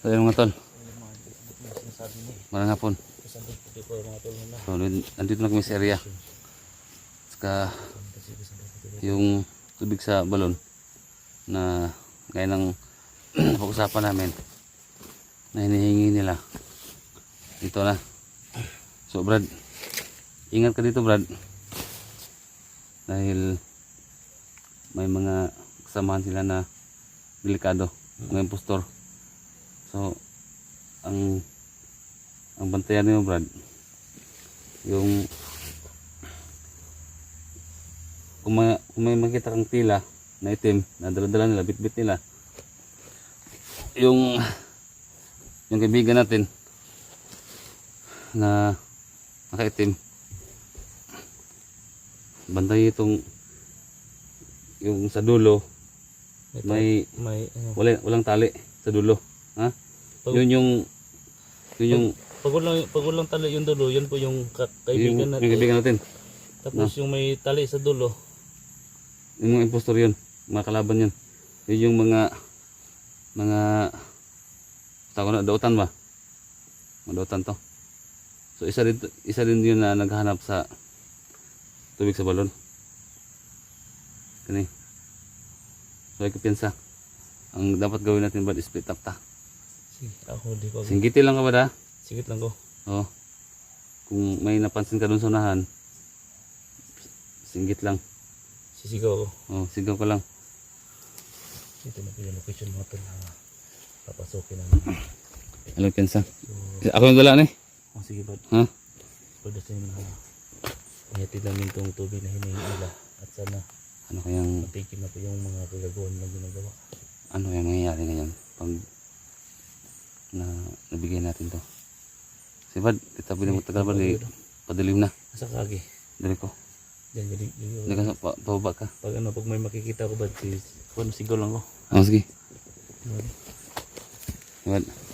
So yun mga tol, hapon. Yung mga na. So nandito na kami sa area. Saka yung tubig sa balon na gaya ng pag-usapan namin na hinihingi nila. Dito na. So Brad, ingat ka dito Brad. Dahil may mga kasamahan sila na delikado, mga impostor. So, ang ang bantayan mo Brad, yung kung may, kung may makita kang tila na itim na dala-dala nila, bit-bit nila, yung yung kaibigan natin na nakaitim bantay itong yung sa dulo may May ano. wala, walang tali sa dulo ha? Pag- yun yung yun yung Pag walang, pag walang tali yung dulo, yun po yung ka- yung, kaibigan yung natin. kaibigan natin Tapos yung may tali sa dulo, yung mga impostor yun mga kalaban yun. Yun yung mga mga tawag na dautan ba? Mga dautan to. So isa din isa din yun na naghahanap sa tubig sa balon. Kani so ay kapiyansa ang dapat gawin natin ba split up ta sige, ako di ko. singgiti lang ka ba da Sigit lang ko. oh kung may napansin ka dun sa unahan singgit lang Sisigaw ako. oh sigaw ka lang Ito na yung location mga tol na papasokin namin. ano piyansa So, ako yung dala ni oh, sige bad. ha Pwede sa na ihatid namin itong tubig na hinihingi nila at sana ano kayang matigil na po yung mga kagagawan na ginagawa. ano yung mangyayari ngayon pag na nabigay natin to? Si Bad kita bilhin mo tagal ba di padilim na. Nasa kagi. dali ko. Diyan, dali ka sa pa, pababa ka. Pag ano, pag may makikita ko ba, si, kung sigaw lang ko. ah sige. Bad. Tukas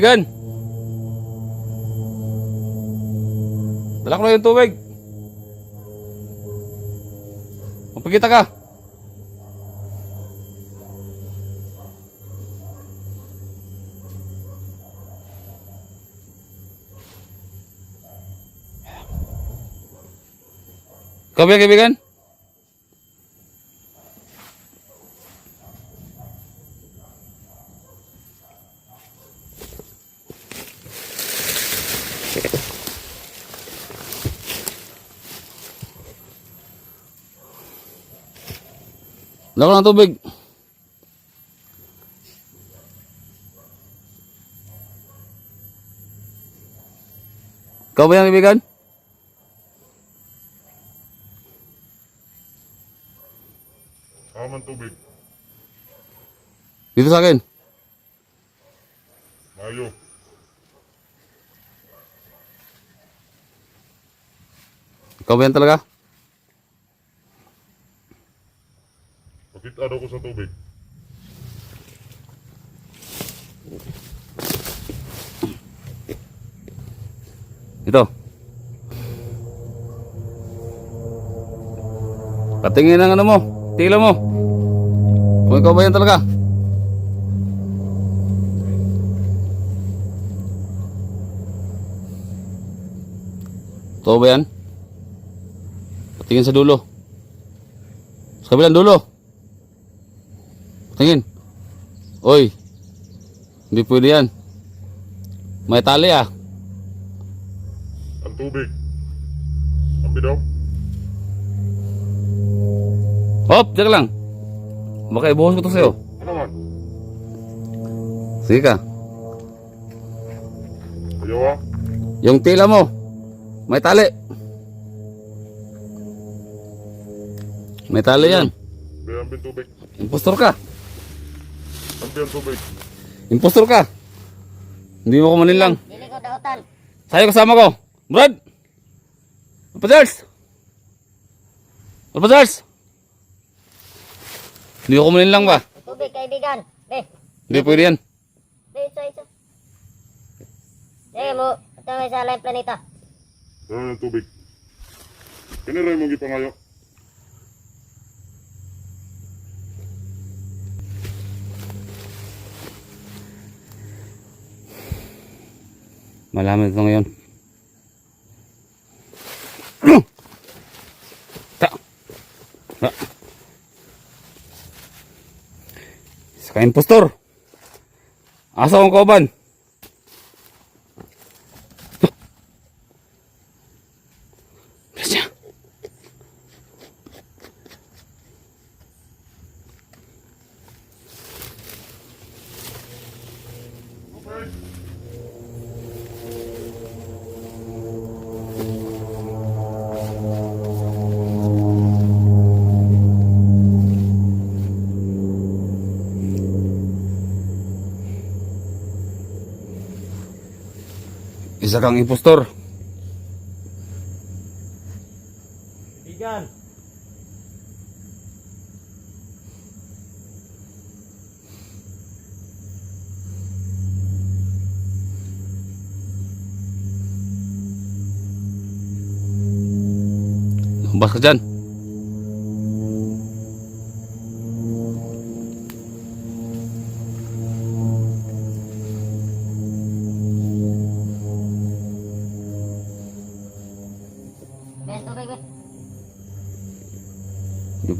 Ibigan! Dala ko na yung tubig. Magpagkita ka. Yung kaibigan? Laro ng tubig. Ikaw ba yung ibigan? Kaman tubig. Dito sa akin. Mayo. Ikaw ba yan talaga? Ito. Patingin ang ano mo. Tila mo. Kung ikaw ba yan talaga? Ito ba yan? Patingin sa dulo. Sa kabilang dulo. Patingin. Oy. Hindi pwede yan. May tali ah. Tubig. Ang bidaw. Hop, diyan ka lang. Baka ibuhos ko to sa'yo. Ano man? Sige ka. Ayaw ah. Yung tila mo. May tali. May tali yan. Bin tubig. Impostor ka. Ang bayan tubig. Impostor ka. Hindi mo ko manilang. Dili ko dautan. Sa'yo kasama ko. Brad! Alpazars! Alpazars! Hindi ko manilang ba? Tubig kaibigan. Be, Hindi pwede yan. be isa isa. Eh mo, ito may sa live planeta. Ng tubig. Kiniray mong ipangayo. Malaman ito ngayon. Isa ka impostor. Asa akong kauban? Isa kang impostor. Kaibigan! Lumabas ka dyan.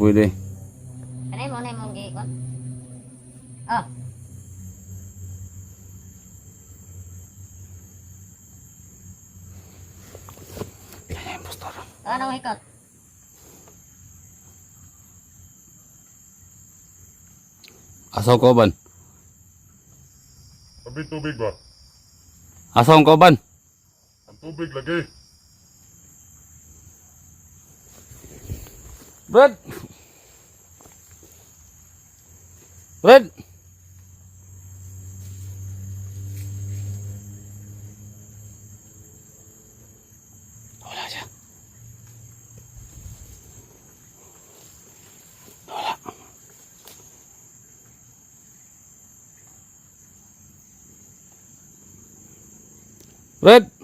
Pwede. Kanay mo na mong giikon. Oh, yung impostor. anong hikot? Asa akong kauban? Ang bin tubig ba? Asa akong kauban? Ang tubig lagi. Brad! Brad! Wala siya. Wala. Brad!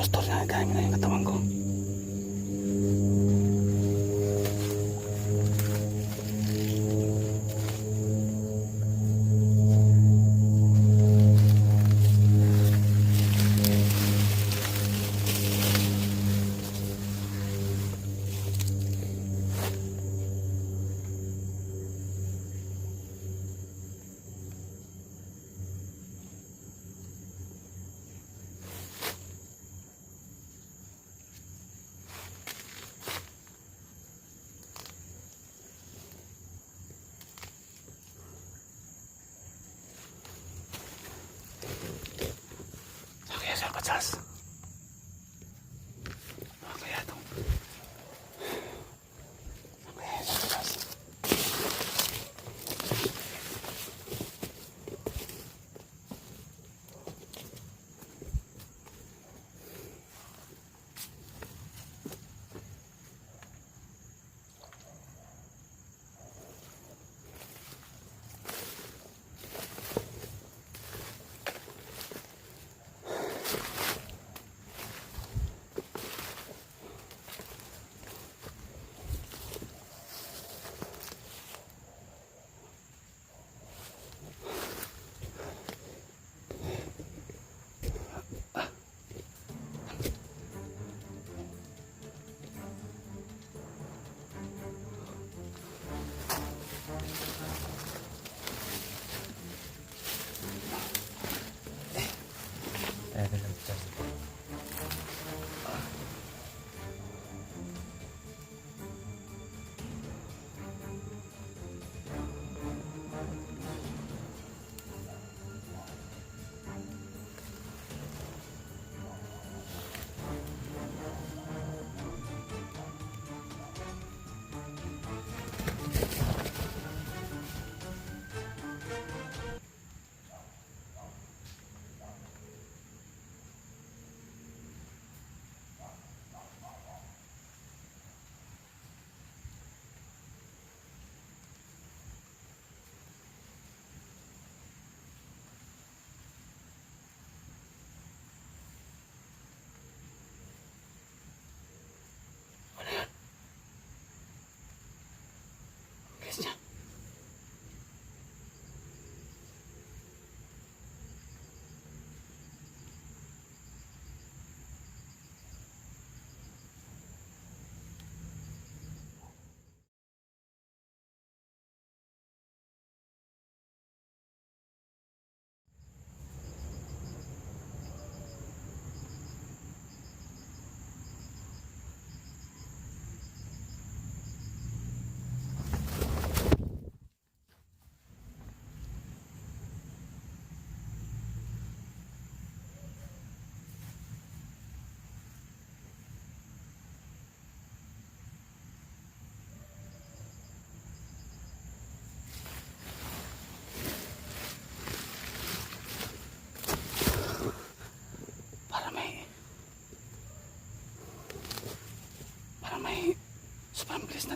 Impostor na na yung katawan ko. what's us?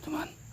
teman-teman